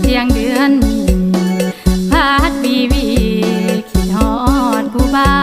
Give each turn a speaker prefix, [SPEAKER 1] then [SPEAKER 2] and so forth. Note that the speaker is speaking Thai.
[SPEAKER 1] เที่ยงเดือนมีพาดบีวี คิดฮอดผู้บ้า